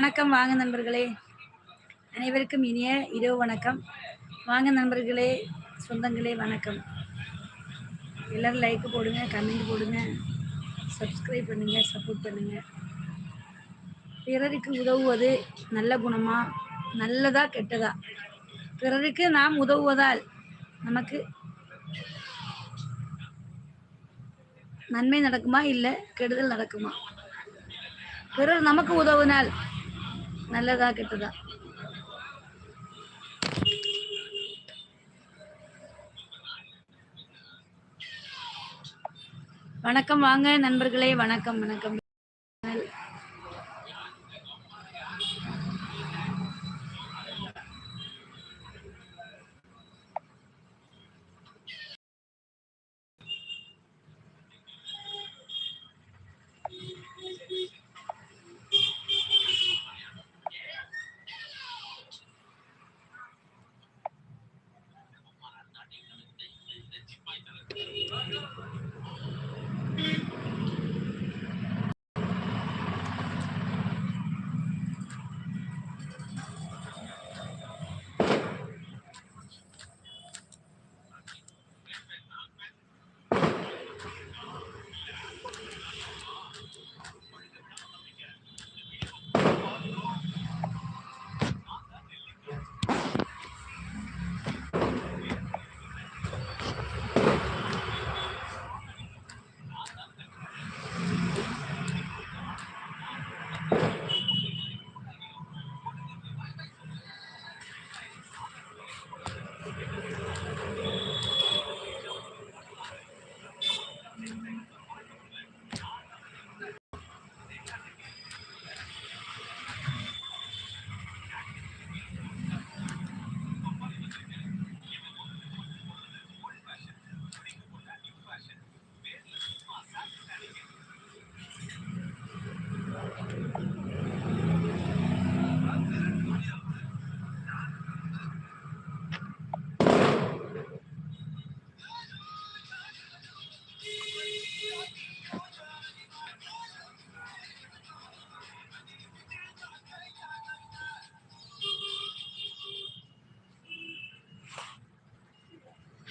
வணக்கம் வாங்க நண்பர்களே. அனைவருக்கும் இனிய இரவு வணக்கம். வாங்க நண்பர்களே சொந்தங்களே வணக்கம். எல்லோரும் லைக் போடுங்க கமெண்ட் போடுங்க சப்ஸ்கிரைப் பண்ணுங்க சப்போர்ட் பண்ணுங்க. பிறருக்கு உதவுவது நல்ல குணமா? நல்லதா கெட்டதா? பிறருக்கு நாம் உதவுவதால் நமக்கு நன்மை நடக்குமா? இல்லை கெடுதல் நடக்குமா? பிறர் நமக்கு உதவினால் நல்லதா கெட்டதா? வணக்கம் வாங்க நண்பர்களே. வணக்கம் வணக்கம்.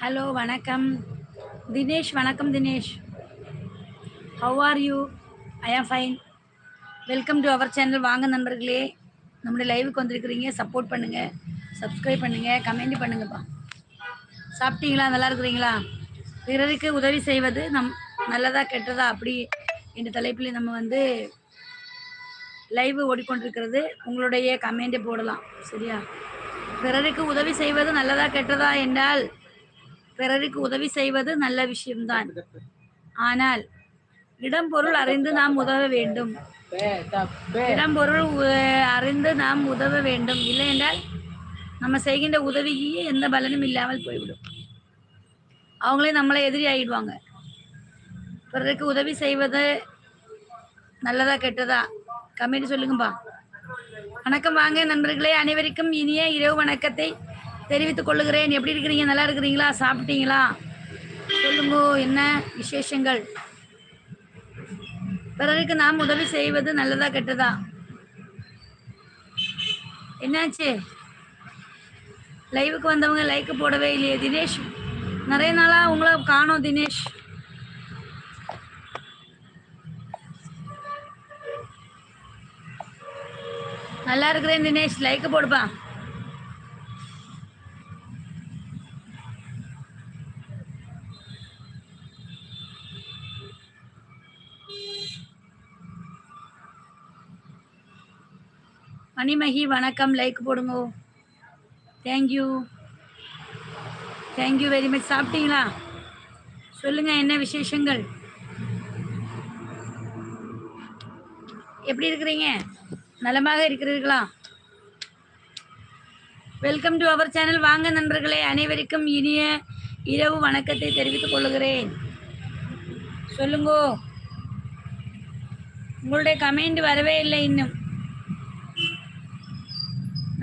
ஹலோ வணக்கம். தினேஷ் வணக்கம் Dinesh. How are you I am fine welcome to our channel வாங்க நண்பர்களே. நம்முடைய லைவுக்கு வந்திருக்கிறீங்க. சப்போர்ட் பண்ணுங்கள் சப்ஸ்கிரைப் பண்ணுங்கள் கமெண்ட் பண்ணுங்கப்பா. சாப்பிட்டீங்களா? நல்லா இருக்கிறீங்களா? பிறருக்கு உதவி செய்வது நம் நல்லதா கெட்டதா? அப்படி என்ற தலைப்பில் நம்ம வந்து லைவ் ஓடிக்கொண்டிருக்கிறது. உங்களுடைய கமெண்ட்டை போடலாம். சரியா? பிறருக்கு உதவி செய்வது நல்லதா கெட்டதா என்றால் பிறருக்கு உதவி செய்வது நல்ல விஷயம்தான். ஆனால் இடம் பொருள் அறிந்து நாம் உதவ வேண்டும். இடம் பொருள் அறிந்து நாம் உதவ வேண்டும். இல்லை என்றால் நம்ம செய்கின்ற உதவிக்கு எந்த பலனும் இல்லாமல் போய்விடும். அவங்களே நம்மளை எதிரி ஆகிடுவாங்க பிறருக்கு உதவி செய்வது நல்லதா கெட்டதா? கமெண்ட் சொல்லுங்கப்பா. வணக்கம் வாங்க நண்பர்களே. அனைவருக்கும் இனிய இரவு வணக்கத்தை தெரிவித்துக் கொள்ளுகிறேன். எப்படி இருக்கிறீங்க? நல்லா இருக்கிறீங்களா? சாப்பிட்டீங்களா? சொல்லுங்க என்ன விசேஷங்கள்? பிறருக்கு நாம் உதவி செய்வது நல்லதா கெட்டதா? என்னாச்சு? லைவுக்கு வந்தவங்க லைக் போடவே இல்லையே தினேஷ். நிறைய நாளா உங்களை காணோம் தினேஷ். நல்லா இருக்கிறேன் தினேஷ். லைக் போடுப்பான் மணிமகி வணக்கம் லைக் போடுங்க. தேங்க்யூ தேங்க்யூ வெரி மச் சாப்பிட்டீங்களா? சொல்லுங்க என்ன விசேஷங்கள்? எப்படி இருக்கிறீங்க? நலமாக இருக்கிறீர்களா? வெல்கம் டு அவர் சேனல் வாங்க நண்பர்களே அனைவருக்கும் இனிய இரவு வணக்கத்தை தெரிவித்துக் கொள்கிறேன். சொல்லுங்கோ. உங்களுடைய கமெண்ட் வரவே இல்லை இன்னும்.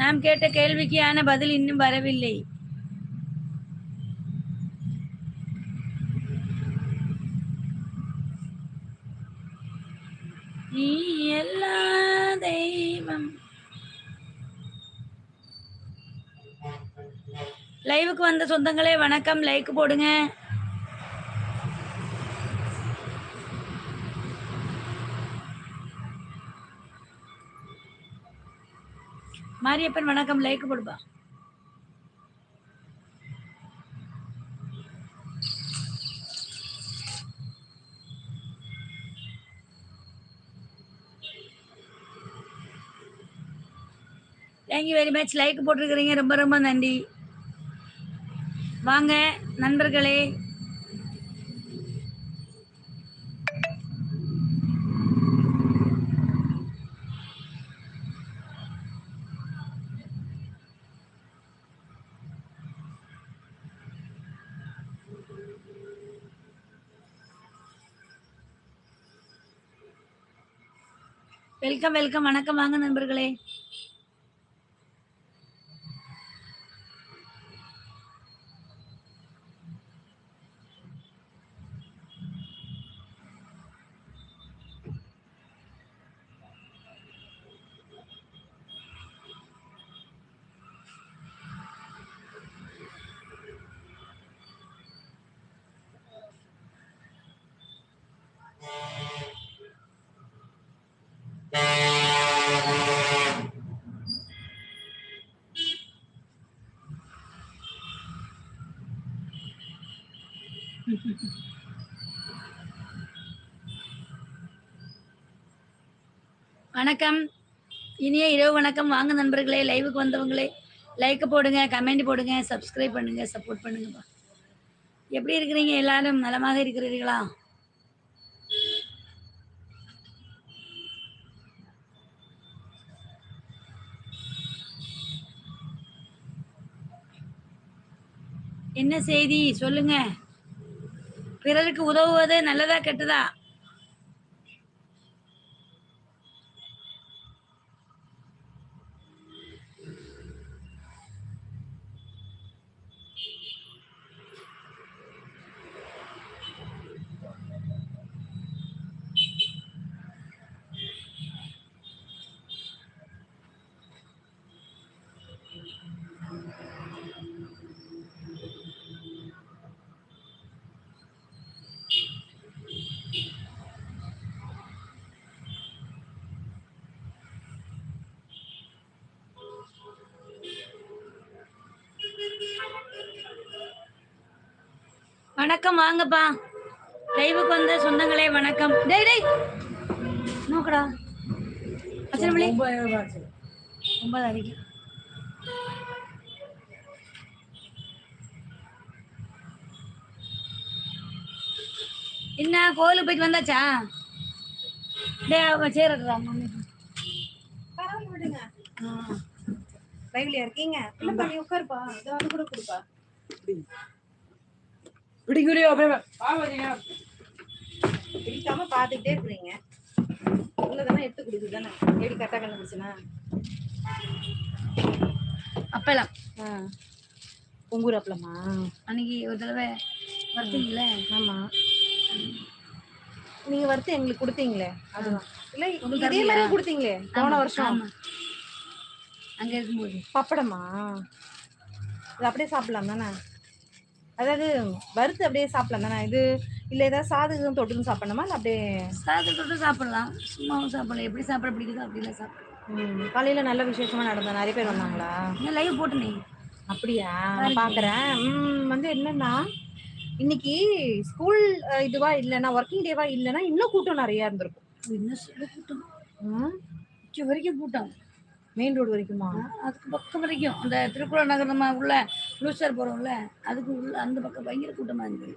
நாம் கேட்ட கேள்விக்கான பதில் இன்னும் வரவில்லை. நீ எல்லா தெய்வம். லைவுக்கு வந்த சொந்தங்களே வணக்கம். லைக் போடுங்க. மாரியப்பன் வணக்கம் லைக் போடுப்பா. Thank you very much like போட்டிருக்கிறீங்க ரொம்ப ரொம்ப நன்றி. வாங்க நண்பர்களே. Welcome welcome. வணக்கம். வாங்க நண்பர்களே. வணக்கம். இனிய இரவு வணக்கம். வாங்க நண்பர்களே லைவுக்கு வந்தவங்களே லைக் போடுங்க கமெண்ட் போடுங்க சப்ஸ்கிரைப் பண்ணுங்க சப்போர்ட் பண்ணுங்கப்பா. எப்படி இருக்கிறீங்க எல்லாரும்? நலமாக இருக்கிறீர்களா? என்ன செய்தி? சொல்லுங்க. பிறருக்கு உதவுவது நல்லதா கெட்டதா? வணக்கம் வாங்கப்பா. லைவுக்கு வந்த சொந்தங்களே வணக்கம். டேய் டேய். நோக்கடா. அச்சனமளி ஒன்பது அடிக்கு. என்ன கோயிலுக்கு போயிட்டு வந்தாச்சா? டே அவங்க சேரட்டுறா மம்மி ஆ. லைவ்லயா இருக்கீங்க? இல்லப்பா நீ உட்காருப்பா. வந்து கூட கொடுப்பா. பிடிக்குறியோ அப்படியே பிடிக்காம பாத்துக்கிட்டே இருக்கிறீங்க. உள்ளதானே எடுத்து கொடுக்குது தானே எப்படி கரெக்டா கண்டுபிடிச்சனா? அப்பெல்லாம் பொங்கூர் அப்பளமா? அன்னைக்கு ஒரு தடவை வர்த்தீங்களே ஆமா. நீங்க வறுத்து எங்களுக்கு கொடுத்தீங்களே அதுதான். இல்ல உங்களுக்கு இதே மாதிரி கொடுத்தீங்களே போன வருஷம்? அங்க இருக்கும்போது. பப்படமா? இது அப்படியே சாப்பிடலாம் தானே அதாவது வறுத்து அப்படியே சாப்பிடலாம் தானே? இது இல்ல ஏதாவது சாதகம் தொட்டுன்னு சாப்பிடணுமா? இல்ல அப்படியே சாதத்தை தொட்டு சாப்பிடலாம். சும்மாவும் சாப்பிடலாம். எப்படி சாப்பிட பிடிக்குதோ அப்படிலாம் சாப்பிடலாம். காலையில நல்ல விசேஷமா நடந்தா நிறைய பேர் வந்தாங்களா? ஏன் லைவ் போட்டுனே. அப்படியா? நான் பாக்குறேன். ம், வந்து என்னன்னா இன்னைக்கு ஸ்கூல் இதுவா இல்லைன்னா ஒர்க்கிங் டேவா இல்லைன்னா இன்னும் கூட்டம் நிறைய இருந்திருக்கும். சொல்ல கூட்டம். வரைக்கும் கூட்டம். மெயின் ரோடு வரைக்குமா? அதுக்கு பக்கம் வரைக்கும். அந்த திருக்குறள் நகர் நம்ம உள்ள லூசர் போகிறோம்ல அதுக்கு உள்ள அந்த பக்கம் பயங்கர கூட்டமாக இருந்தது.